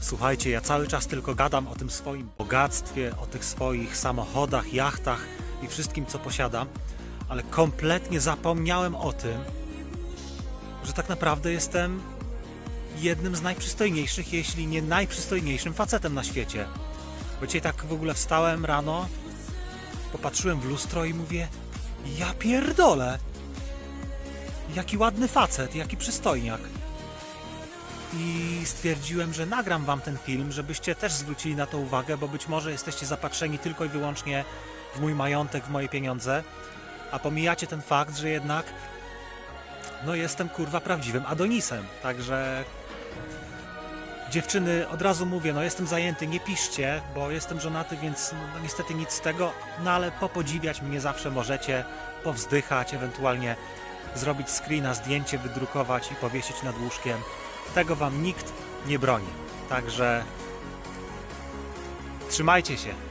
Słuchajcie, ja cały czas tylko gadam o tym swoim bogactwie, o tych swoich samochodach, jachtach i wszystkim, co posiadam, ale kompletnie zapomniałem o tym, że tak naprawdę jestem jednym z najprzystojniejszych, jeśli nie najprzystojniejszym facetem na świecie. Bo dzisiaj tak w ogóle wstałem rano, popatrzyłem w lustro i mówię, ja pierdolę, jaki ładny facet, jaki przystojniak. I stwierdziłem, że nagram wam ten film, żebyście też zwrócili na to uwagę, bo być może jesteście zapatrzeni tylko i wyłącznie w mój majątek, w moje pieniądze, a pomijacie ten fakt, że jednak no jestem kurwa prawdziwym Adonisem. Także dziewczyny, od razu mówię, no jestem zajęty, nie piszcie, bo jestem żonaty, więc no, niestety nic z tego, no ale popodziwiać mnie zawsze możecie, powzdychać, ewentualnie zrobić screena, zdjęcie, wydrukować i powiesić nad łóżkiem. Tego wam nikt nie broni. Także trzymajcie się.